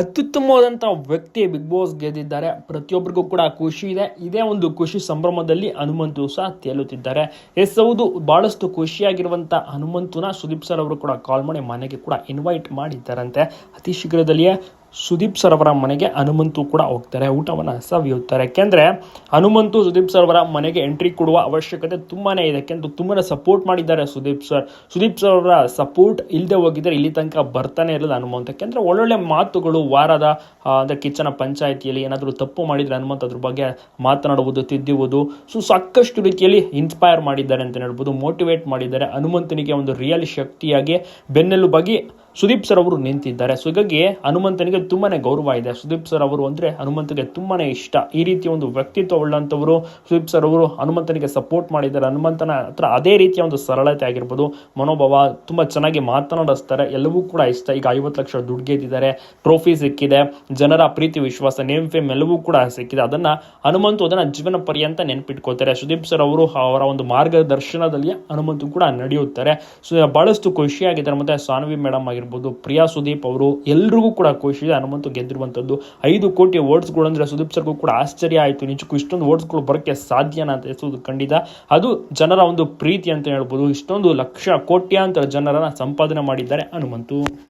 ಅತ್ಯುತ್ತಮವಾದಂಥ ವ್ಯಕ್ತಿ big boss ಗೆದ್ದಿದ್ದಾರೆ. ಪ್ರತಿಯೊಬ್ಬರಿಗೂ ಕೂಡ ಖುಷಿ ಇದೆ. ಇದೇ ಒಂದು ಖುಷಿ ಸಂಭ್ರಮದಲ್ಲಿ ಹನುಮಂತು ಸಹ ತೇಲುತ್ತಿದ್ದಾರೆ. ಎಸ್ ಹೌದು, ಬಹಳಷ್ಟು ಖುಷಿಯಾಗಿರುವಂಥ ಹನುಮಂತುನ ಸುದೀಪ್ ಸರ್ ಅವರು ಕೂಡ ಕಾಲ್ ಮಾಡಿ ಮನೆಗೆ ಕೂಡ ಇನ್ವೈಟ್ ಮಾಡಿದ್ದಾರಂತೆ. ಅತಿ ಶೀಘ್ರದಲ್ಲಿಯೇ ಸುದೀಪ್ ಸರ್ ಅವರ ಮನೆಗೆ ಹನುಮಂತು ಕೂಡ ಹೋಗ್ತಾರೆ. ಊಟವನ್ನು ಸವಿಯುತ್ತಾರೆ ಯಾಕೆಂದರೆ ಹನುಮಂತು, ಸುದೀಪ್ ಸರ್ ಅವರ ಮನೆಗೆ ಎಂಟ್ರಿ ಕೊಡುವ ಅವಶ್ಯಕತೆ ತುಂಬಾ ಇದೆ. ಯಾಕೆಂದ್ರೆ ತುಂಬಾ ಸಪೋರ್ಟ್ ಮಾಡಿದ್ದಾರೆ ಸುದೀಪ್ ಸರ್. ಸುದೀಪ್ ಸರ್ ಅವರ ಸಪೋರ್ಟ್ ಇಲ್ಲದೆ ಹೋಗಿದ್ರೆ ಇಲ್ಲಿ ತನಕ ಬರ್ತಾನೆ ಇರಲಿಲ್ಲ ಹನುಮಂತ. ಯಾಕೆಂದರೆ ಒಳ್ಳೊಳ್ಳೆ ಮಾತುಗಳು ವಾರದ ಅಂದರೆ ಕಿಚ್ಚನ ಪಂಚಾಯಿತಿಯಲ್ಲಿ ಏನಾದರೂ ತಪ್ಪು ಮಾಡಿದರೆ ಹನುಮಂತ ಅದ್ರ ಬಗ್ಗೆ ಮಾತನಾಡುವುದು, ತಿದ್ದುವುದು. ಸೊ ಸಾಕಷ್ಟು ರೀತಿಯಲ್ಲಿ ಇನ್ಸ್ಪೈರ್ ಮಾಡಿದ್ದಾರೆ ಅಂತ ಹೇಳ್ಬೋದು ಮೋಟಿವೇಟ್ ಮಾಡಿದ್ದಾರೆ. ಹನುಮಂತನಿಗೆ ಒಂದು ರಿಯಲ್ ಶಕ್ತಿಯಾಗಿ ಬೆನ್ನೆಲುಬಾಗಿ ಸುದೀಪ್ ಸರ್ ಅವರು ನಿಂತಿದ್ದಾರೆ. ಸೊ ಹೀಗಾಗಿ ಹನುಮಂತನಿಗೆ ತುಂಬಾನೇ ಗೌರವ ಇದೆ. ಸುದೀಪ್ ಸರ್ ಅವರು ಅಂದರೆ ಹನುಮಂತನಿಗೆ ತುಂಬಾನೇ ಇಷ್ಟ. ಈ ರೀತಿಯ ಒಂದು ವ್ಯಕ್ತಿತ್ವ ಉಳ್ಳಂಥವರು ಸುದೀಪ್ ಸರ್ ಅವರು ಹನುಮಂತನಿಗೆ ಸಪೋರ್ಟ್ ಮಾಡಿದ್ದಾರೆ. ಹನುಮಂತನ ಹತ್ರ ಅದೇ ರೀತಿಯ ಒಂದು ಸರಳತೆ ಆಗಿರ್ಬೋದು. ಮನೋಭಾವ ತುಂಬ ಚೆನ್ನಾಗಿ ಮಾತನಾಡಿಸ್ತಾರೆ. ಎಲ್ಲವೂ ಕೂಡ ಇಷ್ಟ. ಈಗ ಐವತ್ತು ಲಕ್ಷ ದುಡ್ಡು ಗೆದ್ದಿದ್ದಾರೆ. ಟ್ರೋಫಿ ಸಿಕ್ಕಿದೆ. ಜನರ ಪ್ರೀತಿ, ವಿಶ್ವಾಸ ನೇಮ್ ಫೇಮ್ ಎಲ್ಲವೂ ಕೂಡ ಸಿಕ್ಕಿದೆ. ಅದನ್ನ ಹನುಮಂತು ಅದನ್ನ ಜೀವನ ಪರ್ಯಂತ ನೆನ್ಪಿಟ್ಕೋತಾರೆ ಸುದೀಪ್ ಸರ್ ಅವರು ಅವರ ಒಂದು ಮಾರ್ಗದರ್ಶನದಲ್ಲಿ ಹನುಮಂತು ಕೂಡ ನಡೆಯುತ್ತಾರೆ. ಸೊ ಬಹಳಷ್ಟು ಖುಷಿಯಾಗಿದ್ದಾರೆ. ಮತ್ತೆ ಸಾನ್ವಿ ಮೇಡಮ್ ಆಗಿರ್ಬೋದು ಪ್ರಿಯಾ ಸುದೀಪ್ ಅವರು ಎಲ್ರಿಗೂ ಕೂಡ ಖುಷಿ ಹನುಮಂತು ಗೆದ್ದಿರುವಂಥದ್ದು ಐದು ಕೋಟಿ ವರ್ಡ್ಸ್ಗಳು ಅಂದ್ರೆ ಸುದೀಪ್ ಸರ್ಗೂ ಕೂಡ ಆಶ್ಚರ್ಯ ಆಯಿತು. ನಿಜಕ್ಕೂ ಇಷ್ಟೊಂದು ವರ್ಡ್ಸ್ಗಳು ಬರೋಕ್ಕೆ ಸಾಧ್ಯನಾ ಅಂತ ಹೆಸರು ಖಂಡಿತ. ಅದು ಜನರ ಒಂದು ಪ್ರೀತಿ ಅಂತ ಹೇಳ್ಬೋದು. ಇಷ್ಟೊಂದು ಲಕ್ಷ ಕೋಟ್ಯಾಂತರ ಜನರನ್ನು ಸಂಪಾದನೆ ಮಾಡಿದ್ದಾರೆ ಹನುಮಂತು.